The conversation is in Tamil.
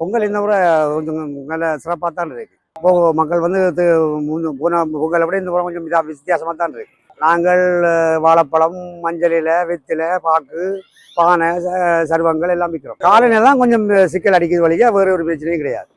பொங்கல் இந்த முறை கொஞ்சம் நல்ல சிறப்பாக தான் இருக்கு. இப்போ மக்கள் வந்து போன பொங்கலை விட இந்த முறை கொஞ்சம் இதா வித்தியாசமாக தான் இருக்கு. நாங்கள் வாழைப்பழம் மஞ்சளில் இலை பாக்கு பானை ச- சர்வங்கள் எல்லாம் விற்கிறோம் காலநிலை தான் கொஞ்சம் சிக்கல் அடிக்கிறது வழியா வேறு ஒரு பிரச்சனையும் கிடையாது.